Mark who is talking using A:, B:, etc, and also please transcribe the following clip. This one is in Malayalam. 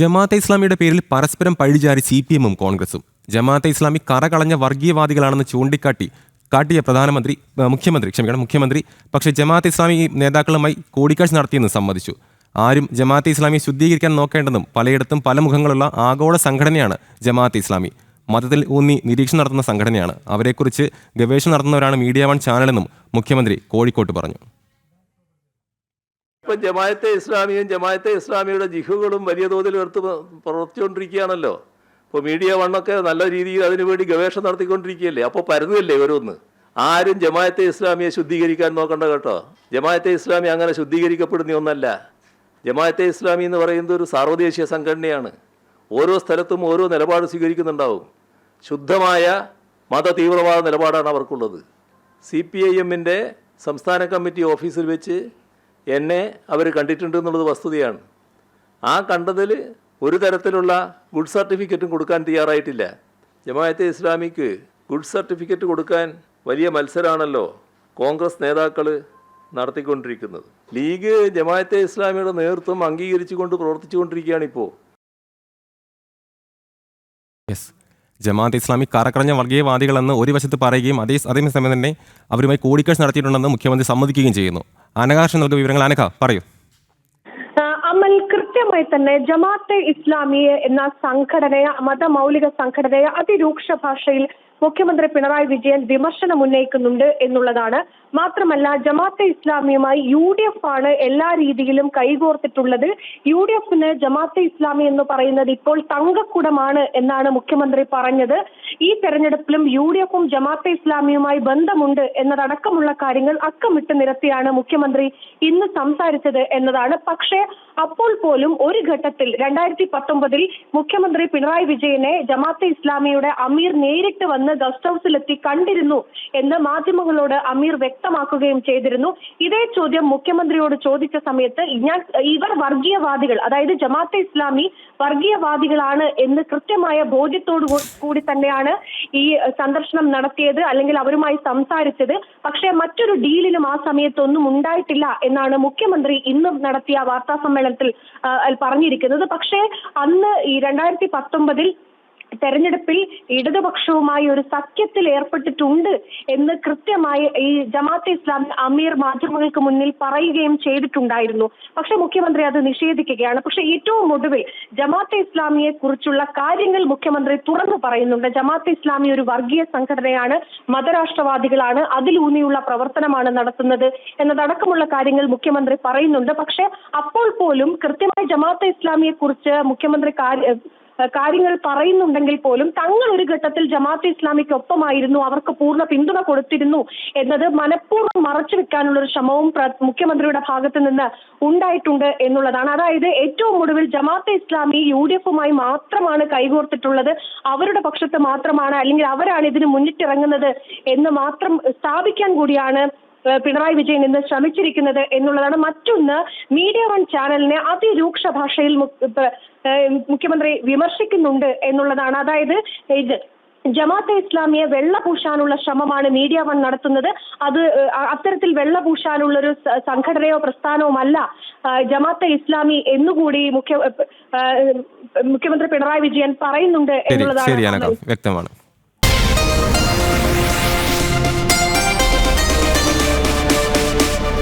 A: ജമാഅത്തെ ഇസ്ലാമിയുടെ പേരിൽ പരസ്പരം പഴിചാരി സി പി എമ്മും കോൺഗ്രസും. ജമാഅത്തെ ഇസ്ലാമി കറകളഞ്ഞ വർഗീയവാദികളാണെന്ന് ചൂണ്ടിക്കാട്ടി കാട്ടിയ പ്രധാനമന്ത്രി മുഖ്യമന്ത്രി ക്ഷമിക്കണം മുഖ്യമന്ത്രി പക്ഷേ ജമാഅത്തെ ഇസ്ലാമി നേതാക്കളുമായി കൂടിക്കാഴ്ച നടത്തിയെന്ന് സമ്മതിച്ചു. ആരും ജമാഅത്തെ ഇസ്ലാമിയെ ശുദ്ധീകരിക്കാൻ നോക്കേണ്ടെന്നും പലയിടത്തും പല മുഖങ്ങളുള്ള ആഗോള സംഘടനയാണ് ജമാഅത്തെ ഇസ്ലാമി. മതത്തിൽ ഊന്നി നിരീക്ഷണം നടത്തുന്ന സംഘടനയാണ്. അവരെക്കുറിച്ച് ഗവേഷണം നടത്തുന്നവരാണ് മീഡിയ വൺ ചാനലെന്നും മുഖ്യമന്ത്രി കോഴിക്കോട്ട് പറഞ്ഞു.
B: ഇപ്പൊ ജമായത്തെ ഇസ്ലാമിയും ജമായത്തെ ഇസ്ലാമിയുടെ ജിഹുകളും വലിയ തോതിൽ എടുത്ത് പ്ര- പ്രവർത്തിച്ചുകൊണ്ടിരിക്കുകയാണല്ലോ ഇപ്പോൾ മീഡിയ വണ്ണൊക്കെ നല്ല രീതിയിൽ അതിനുവേണ്ടി ഗവേഷണം നടത്തിക്കൊണ്ടിരിക്കുകയല്ലേ? അപ്പോൾ പരതുകയല്ലേ ഓരോന്ന് ആരും ജമായത്തെ ഇസ്ലാമിയെ ശുദ്ധീകരിക്കാൻ നോക്കണ്ട കേട്ടോ. ജമായത്തെ ഇസ്ലാമി അങ്ങനെ ശുദ്ധീകരിക്കപ്പെടുന്ന ഒന്നല്ല. ജമായത്തെ ഇസ്ലാമി എന്ന് പറയുന്നത് ഒരു സാർവദേശീയ സംഘടനയാണ്. ഓരോ സ്ഥലത്തും ഓരോ നിലപാട് സ്വീകരിക്കുന്നുണ്ടാവും. ശുദ്ധമായ മത തീവ്രവാദ നിലപാടാണ് അവർക്കുള്ളത്. സി പി ഐ എമ്മിന്റെ സംസ്ഥാന കമ്മിറ്റി ഓഫീസിൽ വെച്ച് എന്നെ അവർ കണ്ടിട്ടുണ്ട് എന്നുള്ളത് വസ്തുതയാണ്. ആ കണ്ടതിൽ ഒരു തരത്തിലുള്ള ഗുഡ് സർട്ടിഫിക്കറ്റും കൊടുക്കാൻ തയ്യാറായിട്ടില്ല. ജമാഅത്തെ ഇസ്ലാമിക്ക് ഗുഡ് സർട്ടിഫിക്കറ്റ് കൊടുക്കാൻ വലിയ മത്സരമാണല്ലോ കോൺഗ്രസ് നേതാക്കൾ നടത്തിക്കൊണ്ടിരിക്കുന്നത്. ലീഗ് ജമാഅത്തെ ഇസ്ലാമിയുടെ നേതൃത്വം അംഗീകരിച്ചുകൊണ്ട് പ്രവർത്തിച്ചുകൊണ്ടിരിക്കുകയാണ്
A: ജമാഅത്ത് ഇസ്ലാമി കറക്കറഞ്ഞ വർഗീയവാദികളെന്ന് ഒരു വശത്ത് പറയുകയും അതേ അതേസമയം തന്നെ അവരുമായി കൂടിക്കാഴ്ച നടത്തിയിട്ടുണ്ടെന്ന് മുഖ്യമന്ത്രി സമ്മതിക്കുകയും ചെയ്യുന്നു. അനകാശം നൽകുന്ന വിവരങ്ങൾ അനക പറയൂ.
C: അമൽ കൃത്യമായി തന്നെ ജമാഅത്തെ ഇസ്ലാമിയെ എന്ന സംഘടനയെ മതമൗലിക സംഘടനയെ അതിരൂക്ഷ ഭാഷയിൽ മുഖ്യമന്ത്രി പിണറായി വിജയൻ വിമർശനം ഉന്നയിക്കുന്നുണ്ട് എന്നുള്ളതാണ്. മാത്രമല്ല ജമാഅത്തെ ഇസ്ലാമിയുമായി യു ഡി എഫ് ആണ് എല്ലാ രീതിയിലും കൈകോർത്തിട്ടുള്ളത്. യു ഡി എഫിന് ജമാഅത്തെ ഇസ്ലാമി എന്ന് പറയുന്നത് ഇപ്പോൾ തങ്കക്കുടമാണ് എന്നാണ് മുഖ്യമന്ത്രി പറഞ്ഞത്. ഈ തെരഞ്ഞെടുപ്പിലും യു ഡി എഫും ജമാഅത്തെ ഇസ്ലാമിയുമായി ബന്ധമുണ്ട് എന്നതടക്കമുള്ള കാര്യങ്ങൾ അക്കമിട്ട് നിരത്തിയാണ് മുഖ്യമന്ത്രി ഇന്ന് സംസാരിച്ചത് എന്നതാണ്. പക്ഷേ അപ്പോൾ പോലും ഒരു ഘട്ടത്തിൽ രണ്ടായിരത്തി പത്തൊമ്പതിൽ മുഖ്യമന്ത്രി പിണറായി വിജയനെ ജമാഅത്തെ ഇസ്ലാമിയുടെ അമീർ നേരിട്ട് വന്ന് ഗസ്റ്റ് ഹൌസിലെത്തി കണ്ടിരുന്നു എന്ന് മാധ്യമങ്ങളോട് അമീർ വ്യക്തമാക്കുകയും ചെയ്തിരുന്നു. ഇതേ ചോദ്യം മുഖ്യമന്ത്രിയോട് ചോദിച്ച സമയത്ത് ഞാൻ ഇവർ വർഗീയവാദികൾ അതായത് ജമാഅത്തെ ഇസ്ലാമി വർഗീയവാദികളാണ് എന്ന് കൃത്യമായ ബോധ്യത്തോടു കൂടി തന്നെയാണ് ഈ സന്ദർശനം നടത്തിയത് അല്ലെങ്കിൽ അവരുമായി സംസാരിച്ചത്. പക്ഷേ മറ്റൊരു ഡീലിലും ആ സമയത്തൊന്നും ഉണ്ടായിട്ടില്ല എന്നാണ് മുഖ്യമന്ത്രി ഇന്ന് നടത്തിയ വാർത്താ സമ്മേളനത്തിൽ പറഞ്ഞിരിക്കുന്നത്. പക്ഷേ അന്ന് ഈ രണ്ടായിരത്തി പത്തൊമ്പതിൽ തെരഞ്ഞെടുപ്പിൽ ഇടതുപക്ഷവുമായി ഒരു സഖ്യത്തിൽ ഏർപ്പെട്ടിട്ടുണ്ട് എന്ന് കൃത്യമായി ഈ ജമാഅത്തെ ഇസ്ലാമി അമീർ മാധ്യമങ്ങൾക്ക് മുന്നിൽ പറയുകയും ചെയ്തിട്ടുണ്ടായിരുന്നു. പക്ഷെ മുഖ്യമന്ത്രി അത് നിഷേധിക്കുകയാണ്. പക്ഷെ ഏറ്റവും ഒടുവിൽ ജമാഅത്തെ ഇസ്ലാമിയെ കുറിച്ചുള്ള കാര്യങ്ങൾ മുഖ്യമന്ത്രി തുറന്നു പറയുന്നുണ്ട്. ജമാഅത്തെ ഇസ്ലാമി ഒരു വർഗീയ സംഘടനയാണ്. മതരാഷ്ട്രവാദികളാണ്. അതിലൂന്നിയുള്ള പ്രവർത്തനമാണ് നടത്തുന്നത് എന്നതടക്കമുള്ള കാര്യങ്ങൾ മുഖ്യമന്ത്രി പറയുന്നുണ്ട്. പക്ഷെ അപ്പോൾ പോലും കൃത്യമായി ജമാഅത്തെ ഇസ്ലാമിയെ കുറിച്ച് മുഖ്യമന്ത്രി കാര്യങ്ങൾ പറയുന്നുണ്ടെങ്കിൽ പോലും തങ്ങൾ ഒരു ഘട്ടത്തിൽ ജമാഅത്തെ ഇസ്ലാമിക്കൊപ്പമായിരുന്നു അവർക്ക് പൂർണ പിന്തുണ കൊടുത്തിരുന്നു എന്നത് മനഃപൂർവം മറച്ചു വെക്കാനുള്ള ഒരു ശ്രമവും മുഖ്യമന്ത്രിയുടെ ഭാഗത്ത് നിന്ന് ഉണ്ടായിട്ടുണ്ട് എന്നുള്ളതാണ്. അതായത് ഏറ്റവും ഒടുവിൽ ജമാഅത്തെ ഇസ്ലാമി യു ഡി എഫുമായി മാത്രമാണ് കൈകോർത്തിട്ടുള്ളത് അവരുടെ പക്ഷത്ത് മാത്രമാണ് അല്ലെങ്കിൽ അവരാണ് ഇതിന് മുന്നിട്ടിറങ്ങുന്നത് എന്ന് മാത്രം സ്ഥാപിക്കാൻ കൂടിയാണ് പിണറായി വിജയൻ ഇന്ന് ശ്രമിച്ചിരിക്കുന്നത് എന്നുള്ളതാണ്. മറ്റൊന്ന് മീഡിയ വൺ ചാനലിനെ അതിരൂക്ഷ ഭാഷയിൽ മുഖ്യമന്ത്രി വിമർശിക്കുന്നുണ്ട് എന്നുള്ളതാണ്. അതായത് ഇത് ജമാഅത്തെ ഇസ്ലാമിയെ വെള്ളപൂശാനുള്ള ശ്രമമാണ് മീഡിയ വൺ നടത്തുന്നത്. അത് അത്തരത്തിൽ വെള്ളപൂശാനുള്ള ഒരു സംഘടനയോ പ്രസ്ഥാനവുമല്ല ജമാഅത്തെ ഇസ്ലാമി എന്നുകൂടി മുഖ്യ മുഖ്യമന്ത്രി പിണറായി വിജയൻ പറയുന്നുണ്ട് എന്നുള്ളതാണ്.
A: വ്യക്തമാണ്.